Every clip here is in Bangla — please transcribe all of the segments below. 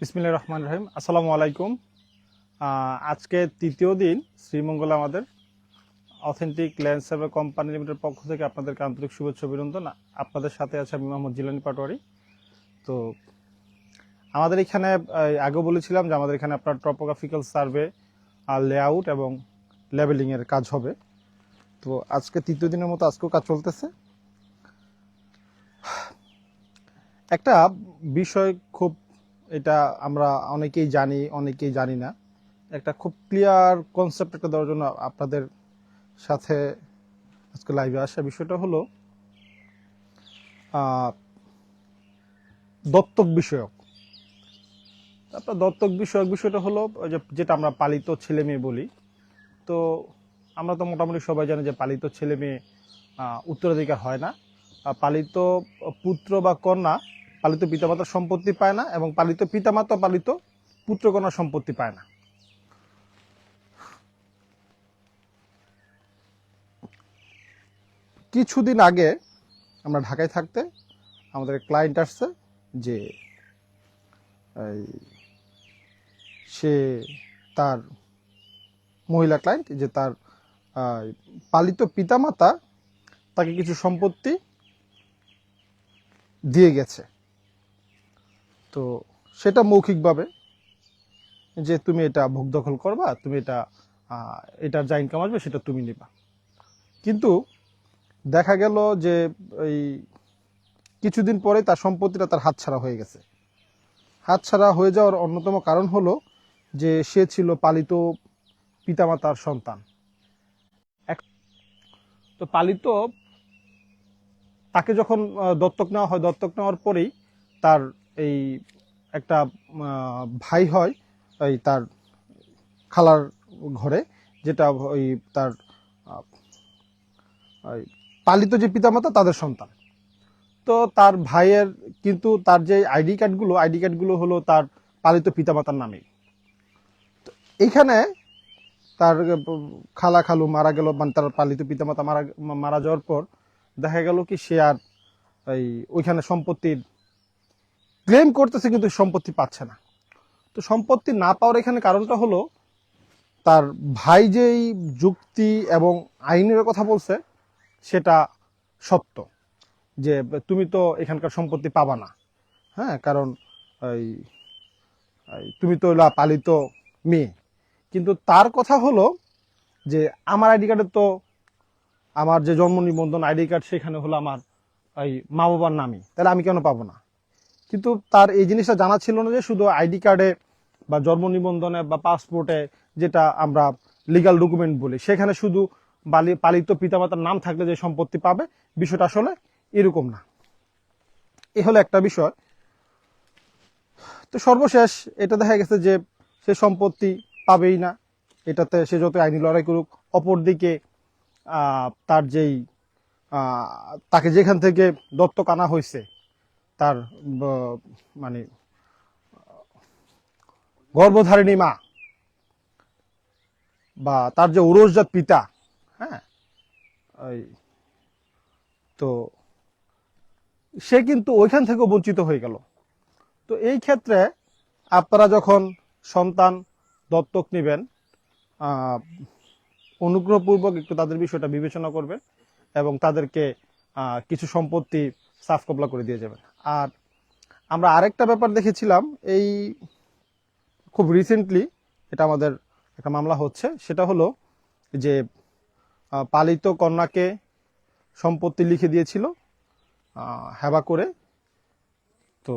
বিসমিল্লাহ রহমান রহিম। আসসালামু আলাইকুম। আজকে তৃতীয় দিন শ্রীমঙ্গল আমাদের authentic land survey company limited পক্ষ থেকে আপনাদেরকে আন্তরিক শুভেচ্ছা অভিনন্দন। আপনাদের সাথে আছে আমি মোহাম্মদ জিলানি পাটোয়ারি। তো আমাদের এখানে আগেও বলেছিলাম যে আমাদের এখানে আপনার টপোগ্রাফিক্যাল সার্ভে আর লেআউট এবং লেবেলিংয়ের কাজ হবে। তো আজকে তৃতীয় দিনের মতো আজকেও কাজ চলতেছে। একটা বিষয় খুব এটা আমরা অনেকেই জানি অনেকেই জানি না। একটা খুব ক্লিয়ার কনসেপ্ট একটা দেওয়ার জন্য আপনাদের সাথে আজকে লাইভে আসা বিষয়টা হলো দত্তক বিষয়ক। তারপর দত্তক বিষয়ক বিষয়টা হলো যেটা আমরা পালিত ছেলে মেয়ে বলি, তো আমরা তো মোটামুটি সবাই জানি যে পালিত ছেলে মেয়ে উত্তরাধিকার হয় না। পালিত পুত্র বা কন্যা পালিত পিতামাতার সম্পত্তি পায় না এবং পালিত পিতামাতা পালিত পুত্রকন্যার সম্পত্তি পায় না। কিছুদিন আগে আমরা ঢাকায় থাকতে আমাদের ক্লায়েন্ট আসছে যে সে তার মহিলা ক্লায়েন্ট যে তার পালিত পিতামাতা তাকে কিছু সম্পত্তি দিয়ে গেছে। তো সেটা মৌখিকভাবে যে তুমি এটা ভোগ দখল করবা, তুমি এটা এটার যা ইনকাম আসবে সেটা তুমি নিবা। কিন্তু দেখা গেল যে এই কিছুদিন পরে তার সম্পত্তিটা তার হাতছাড়া হয়ে গেছে। হাতছাড়া হয়ে যাওয়ার অন্যতম কারণ হলো যে সে ছিল পালিত পিতামাতার সন্তান। তো পালিত তাকে যখন দত্তক নেওয়া হয়, দত্তক নেওয়ার পরেই তার এই একটা ভাই হয় এই তার খালার ঘরে, যেটা ওই তার পালিত যে পিতামাতা তাদের সন্তান। তো তার ভাইয়ের কিন্তু তার যে আইডি কার্ডগুলো আইডি কার্ডগুলো হলো তার পালিত পিতামাতার নামেই এইখানে তার খালা খালু মারা গেল মানে তার পালিত পিতামাতা মারা মারা যাওয়ার পর দেখা গেল কি সে আর এই ওইখানে সম্পত্তির ক্লেম করতেছে কিন্তু সম্পত্তি পাচ্ছে না। তো সম্পত্তি না পাওয়ার এখানে কারণটা হলো, তার ভাই যেই যুক্তি এবং আইনের কথা বলছে, সেটা সত্য যে তুমি তো এখানকার সম্পত্তি পাবা না। হ্যাঁ কারণ এই তুমি তো পালিত মেয়ে। কিন্তু তার কথা হলো যে আমার আইডি কার্ডে তো আমার যে জন্ম নিবন্ধন আইডি কার্ড সেখানে হলো আমার এই মা বাবার নামই। তাহলে আমি কেন পাবো না? কিন্তু তার এই জিনিসটা জানা ছিল না যে শুধু আইডি কার্ডে বা জন্ম নিবন্ধনে বা পাসপোর্টে যেটা আমরা লিগাল ডকুমেন্ট বলি, সেখানে শুধু পালিত পিতামাতার নাম থাকলে যে সম্পত্তি পাবে, বিষয়টা আসলে এরকম না। এ হলো একটা বিষয়। তো সর্বশেষ এটা দেখা গেছে যে সে সম্পত্তি পাবেই না। এটাতে সে যত আইনি লড়াই করুক, অপরদিকে তার যেই তাকে যেখান থেকে দত্তক আনা হয়েছে তার মানে গর্ভধারিণী মা বা তার যে উরসজাত পিতা হ্যাঁ ওই, তো সে কিন্তু ওইখান থেকে বঞ্চিত হয়ে গেল। তো এই ক্ষেত্রে আপনারা যখন সন্তান দত্তক নেবেন অনুগ্রহপূর্বক একটু তাদের বিষয়টা বিবেচনা করবেন এবং তাদেরকে কিছু সম্পত্তি সাফ কবলা করে দিয়ে যাবেন। আর আমরা আরেকটা ব্যাপার দেখেছিলাম, এই খুব রিসেন্টলি এটা আমাদের একটা মামলা হচ্ছে, সেটা হলো যে পালিত কন্যাকে সম্পত্তি লিখে দিয়েছিল হ্যাবা করে। তো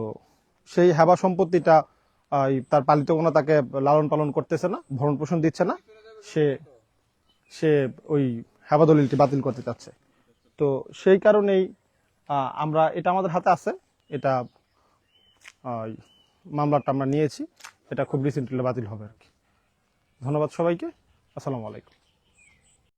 সেই হ্যাবা সম্পত্তিটা তার পালিত কন্যা তাকে লালন পালন করতেছে না, ভরণ পোষণ দিচ্ছে না, সে সে ওই হ্যাবা দলিলটি বাতিল করতে চাচ্ছে। তো সেই কারণেই আমরা এটা আমাদের হাতে আছে। এটা মামলাটা আমরা নিয়েছি। এটা খুব রিসেন্টলি বাতিল হবে আর কি। ধন্যবাদ সবাইকে। আসসালামু আলাইকুম।